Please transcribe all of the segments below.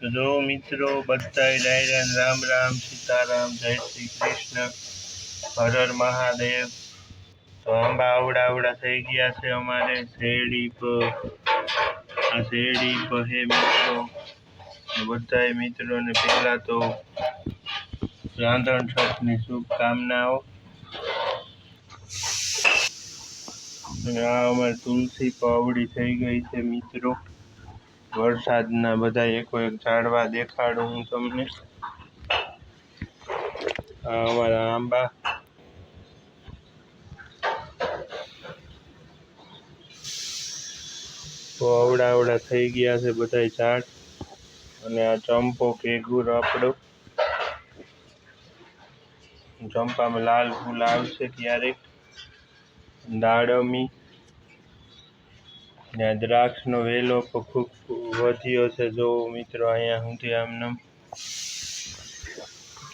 તો જો મિત્રો બધાય ડાયરાન રામ રામ સીતારામ જય શ્રી કૃષ્ણ હર હર મહાદેવ તો આંબા આવડા આવડા થઈ ગયા છે અમારે શેરડી પર. આ શેરડી પર હે મિત્રો. તો બધાય મિત્રોને પહેલા તો રાંધણ છઠની શુભકામનાઓ. અને આ અમારે તુલસી પાવડી થઈ ગઈ છે મિત્રો. વરસાદના બધા એકો એક ઝાડવા દેખાડું હું તમને. અમારા આંબા. તો અવડા અવડા થઈ ગયા છે બધા ઝાડ. અને આ ચંપો કેગુર આપણો. ચંપામાં લાલ ફૂલ આવશે ક્યારેક. દાડમી. ત્યાં દ્રાક્ષનો વેલો ખૂબ વધ્યો છે. જો મિત્રો, અહીંયા સુધી આમનામ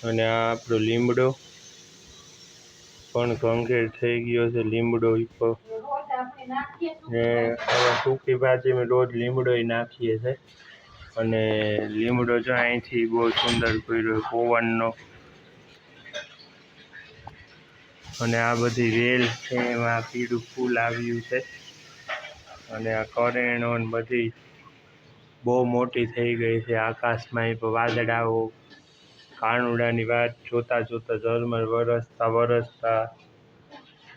અને આ આપણો લીમડો પણ કંકેર થઈ ગયો છે, લીમડો ઈ ને હવે સૂકી ભાજીમાં રોજ લીમડો નાખીએ છે. અને લીમડો જો અહીંથી બહુ સુંદર કર્યો પવનનો. અને આ બધી વેલ છે, એમાં પીળું ફૂલ આવ્યું છે. અને આ કરેણો ને બધી બહુ મોટી થઈ ગઈ છે આકાશમાં વાદળાઓ કાનુડાની વાત જોતા જોતા ઝરમર વરસતા વરસતા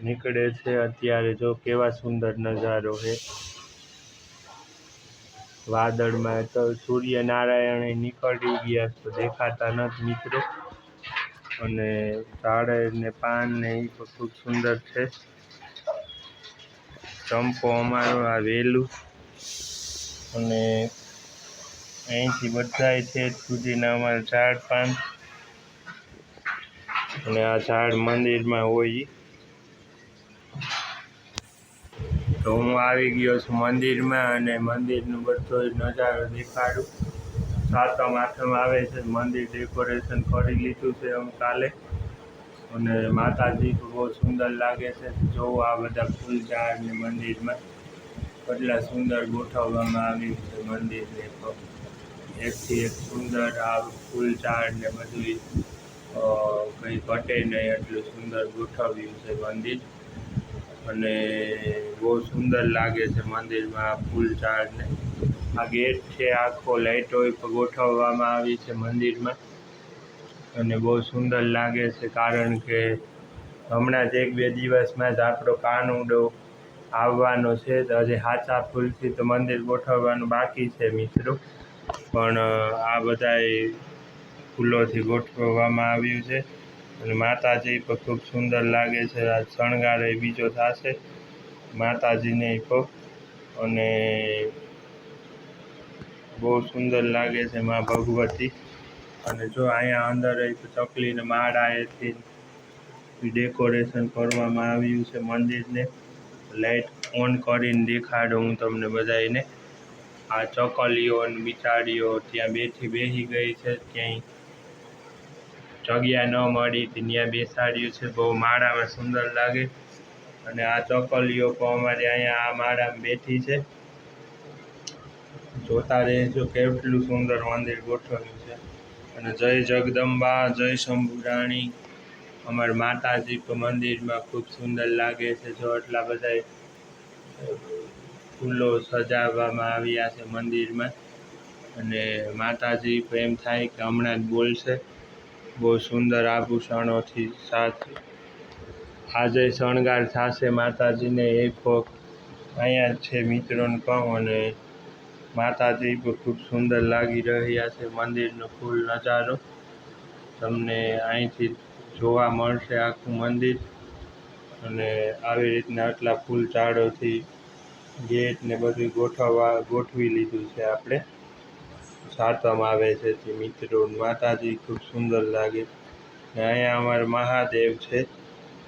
નીકળે છે અત્યારે જો કેવા સુંદર નજારો છે. વાદળમાં તો સૂર્યનારાયણ નીકળી ગયા તો દેખાતા નથી મિત્રો. અને ઝાડ ને પાન ને એ તો ખૂબ સુંદર છે. ચંપો અમારો આ વેલું. અને અહીંથી બધાય છે સુધીના અમારા ઝાડ પાન અને આ ઝાડ મંદિરમાં હોય. તો હું આવી ગયો છું મંદિરમાં અને મંદિરનો બધો નજારો દેખાડું. સાતમ, આઠમ આવે છે, મંદિર ડેકોરેશન કરી લીધું છે અમે કાલે. અને માતાજી બહુ સુંદર લાગે છે. જોવું આ બધા ફૂલ ઝાડ ને મંદિરમાં. કેટલા સુંદર ગોઠવવામાં આવ્યું છે મંદિરને. એકથી એક સુંદર આ ફૂલ ઝાડ ને બધું કંઈ ઘટે નહીં એટલું સુંદર ગોઠવ્યું છે મંદિર. અને બહુ સુંદર લાગે છે મંદિરમાં ફૂલ ઝાડને. આ ગેટ છે, આખો લાઇટો ગોઠવવામાં આવી છે મંદિરમાં. અને બહુ સુંદર લાગે છે કારણ કે હમણાં જ એક બે દિવસમાં જ આપણો કાનુડો આવવાનો છે. તો હજી સાચા ફૂલથી તો મંદિર ગોઠવવાનું બાકી છે મિત્રો. પણ આ બધાય ફૂલોથી ગોઠવવામાં આવ્યું છે. અને માતાજી પણ ખૂબ સુંદર લાગે છે. આ શણગાર એ બીજો થશે. માતાજીને પણ. અને બહુ સુંદર લાગે છે મા ભગવતી. અને જો અહીંયા અંદર ચકલીને માળાએથી ડેકોરેશન કરવામાં આવ્યું છે મંદિરને. લાઇટ ઓન કરીને દેખાડું હું તમને બધાને આ ચકલીઓ અને બિચારીઓ ત્યાં બેઠી બેસી ગઈ છે, ક્યાંય જગ્યા ન મળી, ત્યાં બેસાડ્યું છે, બહુ માળામાં સુંદર લાગે. અને આ ચકલીઓ પણ અમારે અહીંયા આ માળામાં બેઠી છે. જોતા રહેજો કેટલું સુંદર મંદિર ગોઠવ્યું છે. અને જય જગદંબા, જય શંભુરાણી. અમારા માતાજી મંદિરમાં ખૂબ સુંદર લાગે છે, જો એટલા બધા ફૂલો સજાવવામાં આવ્યા છે મંદિરમાં. અને માતાજી પણ એમ થાય કે હમણાં જ બોલશે. બહુ સુંદર આભૂષણોથી સાથ આજે શણગાર થશે માતાજીને. એક વખત અહીંયા છે મિત્રોને કહું અને માતાજી પણ ખૂબ સુંદર લાગી રહ્યા છે મંદિરનો ફૂલ નજારો. તમને અહીંથી જોવા મળશે આખું મંદિર. અને આવી રીતના આટલા ફૂલ ઝાડોથી ગેટ ને બધું ગોઠવવા, ગોઠવી લીધું છે આપણે. સાતમ આવે છે તે મિત્રો માતાજી ખૂબ સુંદર લાગે. ને અહીંયા અમારે મહાદેવ છે,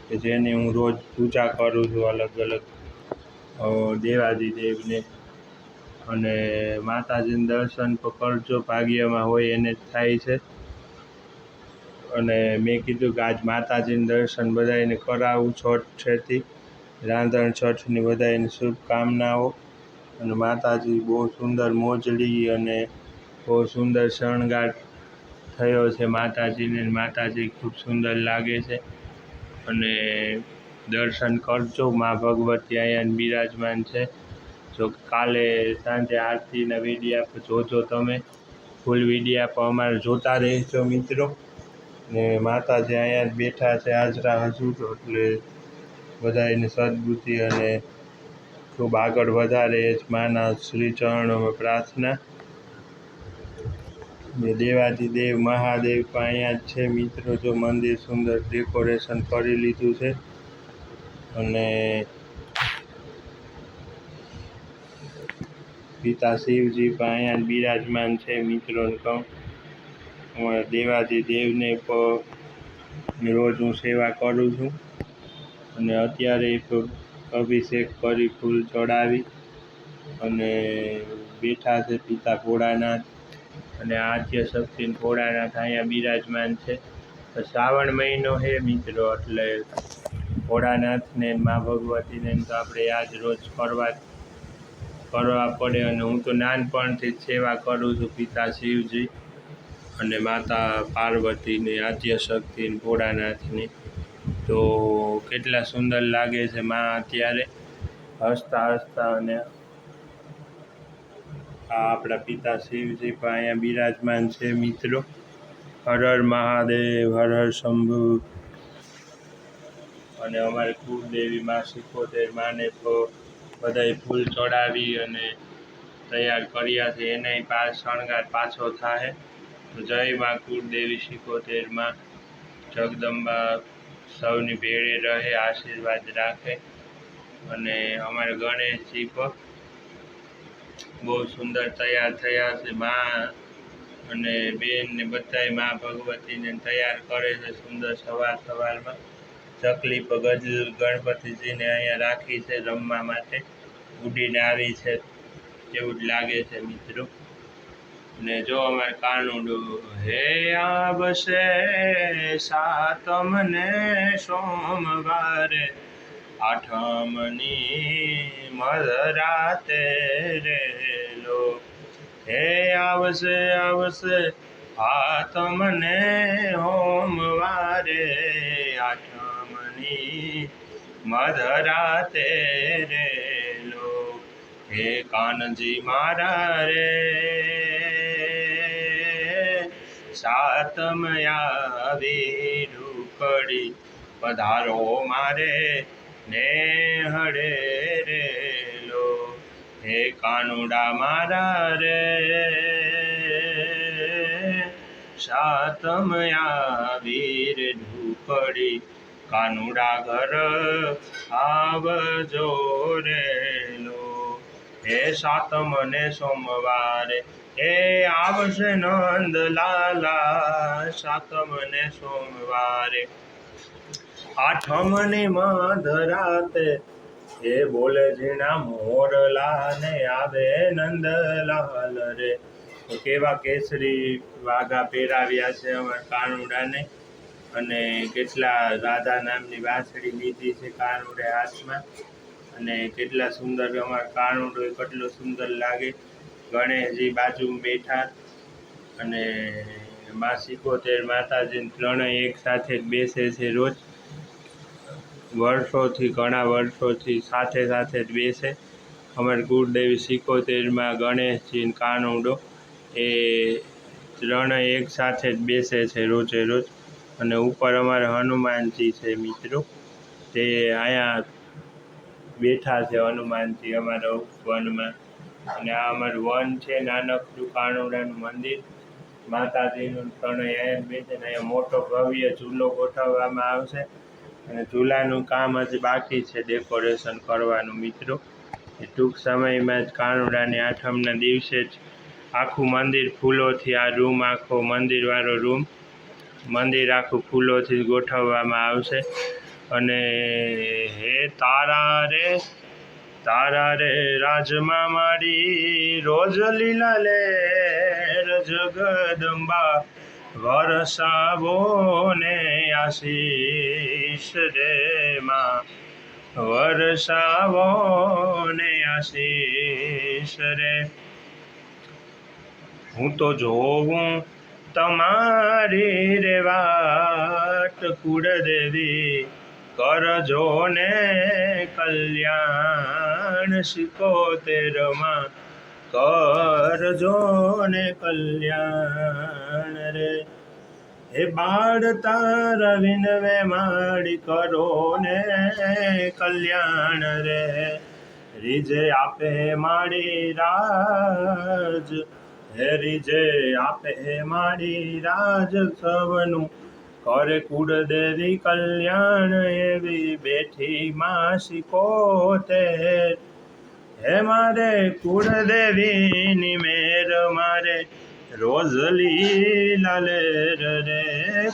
કે જેની હું રોજ પૂજા કરું છું અલગ અલગ દેવાજી દેવને. અને માતાજીને દર્શન કરજો, ભાગ્યમાં હોય એને જ થાય છે. અને મેં કીધું કે આજ માતાજીને દર્શન બધાને કરાવું, છઠ છેથી. રાંધણ, છઠની બધાયને શુભકામનાઓ. અને માતાજી બહુ સુંદર મોજડી અને બહુ સુંદર શણગાર થયો છે માતાજીને. માતાજી ખૂબ સુંદર લાગે છે. અને દર્શન કરજો. મા ભગવતી અહીંયા બિરાજમાન છે. જો કાલે સાંજે આરતીના વિડીયા જોજો તમે. ફૂલ વિડીયા પણ અમારે જોતા રહેજો મિત્રો. ને માતાજી અહીંયા બેઠા છે હાજરા હજુ તો એટલે એની સદબુદ્ધિ અને ખૂબ આગળ વધારે એ જ માના શ્રી ચરણોમાં પ્રાર્થના. દેવાધિદેવ મહાદેવ પણ અહીંયા જ છે મિત્રો, જો મંદિર સુંદર ડેકોરેશન કરી લીધું છે. અને પિતા શિવજી પણ અહીંયા બિરાજમાન છે મિત્રોને કહું. અમારા દેવાધિદેવને રોજ હું સેવા કરું છું. અને અત્યારે એક અભિષેક કરી ફૂલ ચડાવી અને બેઠા છે પિતા ભોળાનાથ. અને આદ્ય શક્તિ ભોળાનાથ અહીંયા બિરાજમાન છે. શ્રાવણ મહિનો હે મિત્રો, એટલે ભોળાનાથને મા ભગવતીને તો આપણે યાદ રોજ કરવા કરવા પડે અને હું તો નાનપણથી જ સેવા કરું છું પિતા શિવજી અને માતા પાર્વતીની, આદ્ય શક્તિ ભોળાનાથની. તો કેટલા સુંદર લાગે છે માં અત્યારે. હસતા હસતા અને આ આપણા પિતા શિવજી પણ અહીંયા બિરાજમાન છે મિત્રો. હર હર મહાદેવ, હર હર શંભુ. અને અમારે કુળદેવી માં સિકોતેર માને તો બધાય ફૂલ ચડાવી અને તૈયાર કર્યા છે. એનાય પાસ શણગાર પાછો થાય તો જય માં કુળદેવી સિકોતેરમાં જગદંબા સૌની ભેળે રહે, આશીર્વાદ રાખે અને અમારે ગણેશજી પણ બહુ સુંદર તૈયાર થયા છે. મા અને બેન ને બધાય મા ભગવતીને તૈયાર કરે છે સુંદર સવાર સવારમાં. ચકલી પર ગજ ગણપતિજીને અહીંયા રાખી છે રમવા માટે. ઉડીને આવી છે એવું જ લાગે છે મિત્રો. ને જો અમારે કાનુડું હે આવશે સાતમ ને સોમવારે. આઠમની મધરાતે રેલો હે આવશે આવશે આતમ ને હોમવારે આઠમની મધરાતે રેલો હે કાનજી મારા રે. સાતમ આવે રૂકડી પધારો મારે ને હડે રેલો હે કાનુડા મારા રે સાતમ આવીર ઢુકડી કાનુડા ઘર આવજો રેલો હે સાતમ ને સોમવારે હે આવશે નંદ લાલા સાતમ ને સોમવારે. આઠમ ને મધરાતે એ બોલે જીણા મોરલા ને આવે નંદલાલ રે. કેવા કેસરી વાઘા પહેરાવ્યા છે અમારા કાનુડાને અને કેટલા રાધા નામની વાંસળી લીધી છે કાનુડે હાથમાં. અને કેટલા સુંદર, અમારા કાનુડો કેટલો સુંદર લાગે. ગણેશજી બાજુમાં બેઠા અને મા સિકોતેર માતાજી ત્રણેય એક સાથે જ બેસે છે રોજ. વર્ષોથી, ઘણા વર્ષોથી સાથે સાથે જ બેસે. અમારી કુળદેવી સિકોતેરમાં ગણેશજી કાનુડો એ ત્રણેય એક સાથે જ બેસે છે રોજે રોજ. અને ઉપર અમારે હનુમાનજી છે મિત્રો. તે અહીંયા બેઠા છે હનુમાનજી અમારા વનમાં અને આ અમારું વન છે, નાનકડું કાણુડાનું મંદિર. માતાજીનું ત્રણ અહીંયા બે છે અહીંયા મોટો ભવ્ય ઝૂલો ગોઠવવામાં આવશે. અને ઝૂલાનું કામ હજી બાકી છે ડેકોરેશન કરવાનું, મિત્રો. એ ટૂંક સમયમાં જ કાનુડાની આઠમના દિવસે જ આખું મંદિર ફૂલોથી આ રૂમ આખો મંદિરવાળો રૂમ મંદિર આખું ફૂલોથી ગોઠવવામાં આવશે. અને હે તારા રે તારા રે રાજમાં મારી રોજ લીલા લે જગદંબા વરસાવો ને આશીષ રે માં. વરસાવો ને આશીષ રે હું તો જોઉં તમારી રે વાટ કુળદેવી. કરજો ને કલ્યાણ સિકોતેરમાં. કરજો ને કલ્યાણ રે. હે બાળ તારા વિનવે માડી કરો ને કલ્યાણ રે. રીજે આપે માડી રાજ. હે રીજે આપે માડી રાજ સવનું કરે કુળદેવી કલ્યાણ એવી બેઠી માસી કોતેર હે મારે કુળદેવીની મેર, મારે રોજ લીલા લેર રે.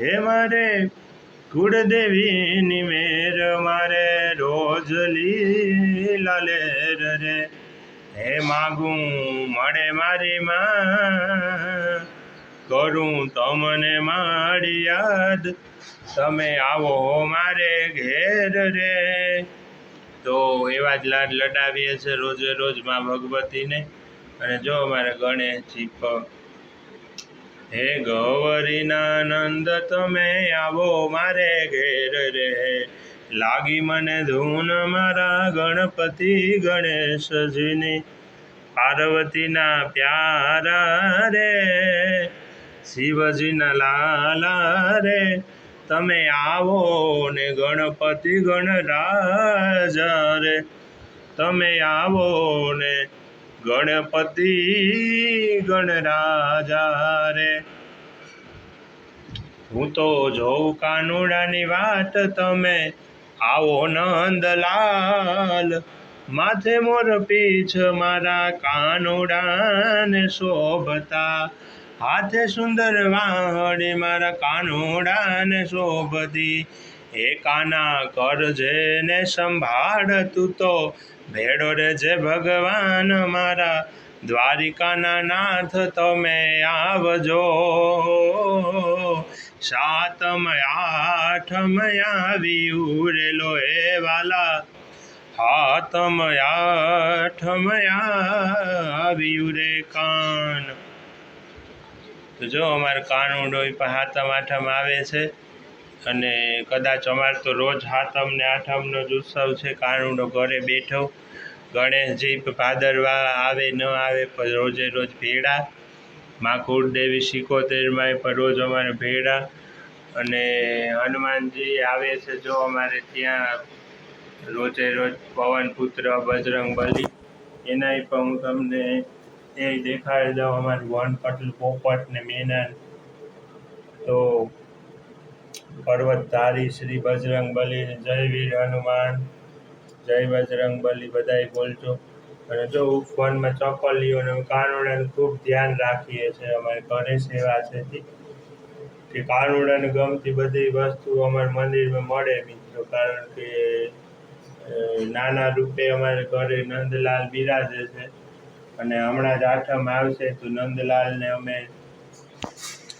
હે મારે કુળદેવીની મેર, મારે રોજ લીલા લેર રે. હે માગું, મળે મારી માં. કરું તમને મારી યાદ. તમે આવો મારે ઘેર રે. તો એવા જ લાડ લડાવીએ છે રોજે રોજમાં ભગવતીને. અને જો અમારે ગણેશજી પર હે ગૌરીના નંદ તમે આવો મારે ઘેર રે. લાગી મને ધૂન મારા ગણપતિ ગણેશજીની. પાર્વતીના પ્યારા રે. શિવજીના લાલા રે, તમે આવો ને ગણપતિ ગણરાજા રે. તમે આવો ને ગણપતિ ગણરાજા રે. હું તો જોઉં કાનુડાની વાત, તમે આવો નંદલાલ. માથે મોર પીછ મારા કાનુડાને શોભતા હાથે સુંદર વાણી મારા કાનુડાને શોભતી. એ કાના કરજે ને સંભાળ તું તો ભેડો રે જે ભગવાન મારા. દ્વારિકાના નાથ તમે આવજો. સાતમ, આઠમ આવી ઉરેલો એ વાલા. હાતમ, આઠમ આવ્યું રે કાન. તો જો અમારે કાનુડો ઈ પણ હાથમ આઠમ આવે છે અને કદાચ અમારે તો રોજ હાથમ ને આઠમનો જ ઉત્સવ છે. કાણુંડો ઘરે બેઠો, ગણેશજી ભાદરવા આવે, ન આવે પણ રોજે રોજ ભેળા. માં કુળદેવી સિકોતેરમાં પણ રોજ અમારે ભેળા. અને હનુમાનજી આવે છે જો અમારે ત્યાં રોજે રોજ પવન પુત્ર બજરંગ બલી એનાય પણ હું તમને એ દેખાડી દઉં અમારું વન પટેલ, પોપટ ને મેનન. તો પર્વતધારી શ્રી બજરંગ બલી જય વીર હનુમાન. જય બજરંગ બલી બધાય બોલજો. અને જો ઉપવનમાં લીઓ અને કાનુડાનું ખૂબ ધ્યાન રાખીએ છીએ, અમારે ઘરે સેવા છે. કે કાનુડાને ગમતી બધી વસ્તુ અમારા મંદિરમાં મળે મિત્રો, કારણ કે નાના રૂપે અમારે ઘરે નંદલાલ બિરાજે છે. અને હમણાં જ આઠમ આવશે તો નંદલાલને અમે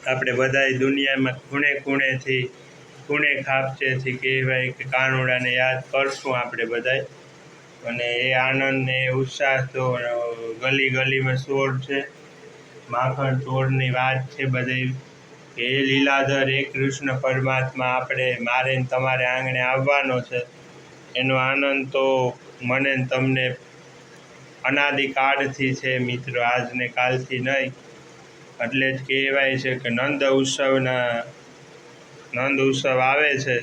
આપણે બધાય દુનિયામાં ખૂણે ખૂણેથી, ખૂણે ખાપચેથી કહેવાય કે કાનુડાને યાદ કરશું આપણે બધાય. અને એ આનંદ ને ઉત્સાહ તો ગલી ગલીમાં સોર છે. માખણ ચોરની વાત છે બધી કે એ લીલાધર, એ કૃષ્ણ પરમાત્મા આપણે મારે તમારે આંગણે આવવાનો છે. એનો આનંદ તો મને તમને અનાદિકાળથી છે મિત્રો, આજને કાલથી નહીં. એટલે જ કહેવાય છે કે નંદ ઉત્સવના, નંદ ઉત્સવ આવે છે.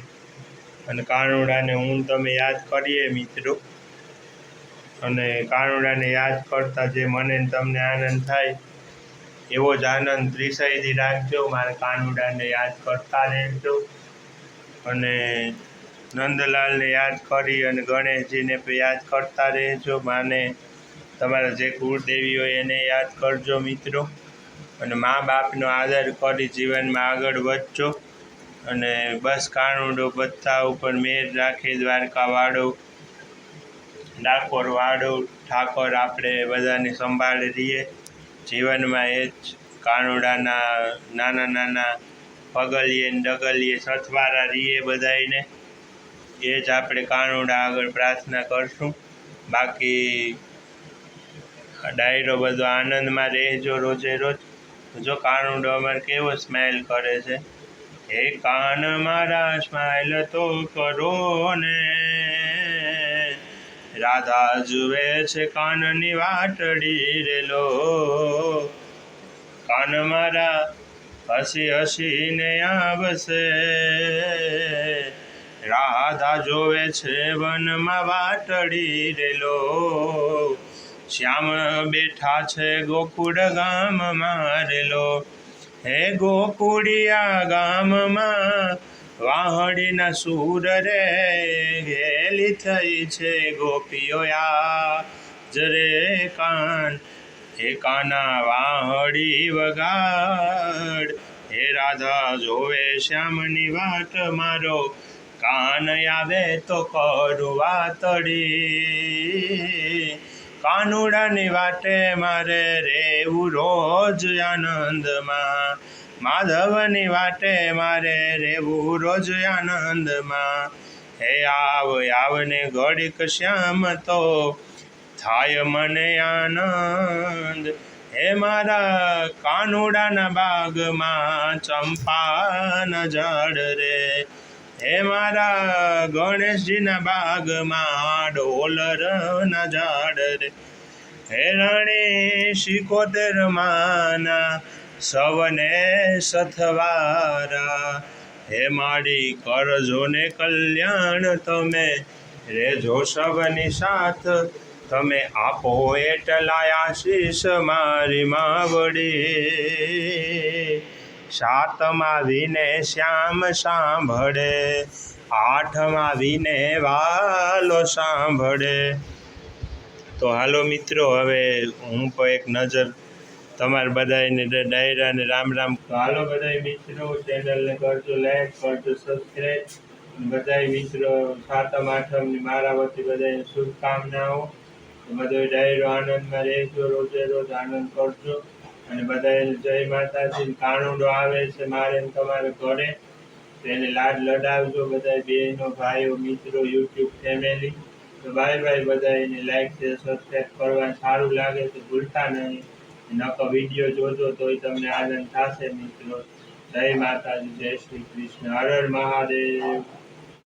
અને કાનુડાને હું તમે યાદ કરીએ મિત્રો. અને કાનુડાને યાદ કરતા જે મને તમને આનંદ થાય, એવો જ આનંદ ત્રિસાઈથી રાખજો. મારા કાનુડાને યાદ કરતા રહેજો. અને નંદલાલને યાદ કરી અને ગણેશજીને યાદ કરતા રહેજો. માને તમારા જે કુળદેવી હોય એને યાદ કરજો મિત્રો. અને મા બાપનો આદર કરી જીવનમાં આગળ વધજો. અને બસ કાનુડો બધા ઉપર મેર રાખે, દ્વારકા વાળો, ડાકોર વાળો, ઠાકોર આપણે બધાની સંભાળ રહીએ. જીવનમાં એ જ કાનુડાના નાના નાના પગલીએ ડગલીએ સથવારા રહીએ બધાને એ જ આપણે કાનુડા આગળ પ્રાર્થના કરશું. બાકી ડાયરો બધો આનંદમાં રહેજો રોજે રોજ. જો કાનુડો ડમર કેવો સ્માઇલ કરે છે. હે કાન મારા સ્માઇલ તો કરો ને. રાધા જુએ છે કાનની વાટડી રેલો કાન મારા હસી હસીને આવશે. રાધા જોવે છે વનમાં વાટડી રેલો શ્યામ બેઠા છે ગોકુળ ગામ મારેલો હે ગોકુળિયા ગામમાં વાહડીના સૂર રે ઘેલી થઈ છે ગોપીઓ જરે કાન, હે કાના વાહડી વગાડ. હે રાધા જોવે શ્યામની વાટ મારો. કાન આવે તો કરું વાતડી. કાનુડાની વાટે મારે રેવું રોજ આનંદમાં. માધવની વાટે મારે રેવું રોજ આનંદમાં. હે આવ, આવને ઘડીક શ્યામ તો થાય મને આનંદ. હે મારા કાનુડાના બાગમાં ચંપાના ઝાડ રે. હે મારા ગણેશજીના બાગમાં ડોલરના ઝાડ રે. હે રાણી શિકોતેર માના સવને સથવારા. હે માડી કરજો ને કલ્યાણ તમે રેજો સવની સાથ. તમે આપો એટલા આશીષ મારી માવડી. સાતમાં વિને શ્યામ સાંભળે. આઠમાં વિને વાલો સાંભળે. તો હાલો મિત્રો, હવે હું પણ એક નજર તમારા બધાને ડાયરાને રામ રામ હાલો બધા મિત્રો, ચેનલને કરજો લાઈક કરજો સબસ્ક્રાઈબ બધા મિત્રો, સાતમ આઠમની મારા વતી બધાને શુભકામનાઓ. બધો ડાયરો આનંદમાં રહેજો, રોજે રોજ આનંદ કરજો. અને બધાને જય માતાજી કાણુડો આવે છે મારે તમારે ઘરે. એને લાડ લડાવજો બધા બહેનો ભાઈઓ, મિત્રો, યુટ્યુબ ફેમિલી તો બાય બાય બધા એને લાઈક છે સબસ્ક્રાઈબ કરવા સારું લાગે તો ભૂલતા નહીં. નકો વીડિયો જોજો તોય તમને આનંદ થશે મિત્રો. જય માતાજી, જય શ્રી કૃષ્ણ. હર હર મહાદેવ.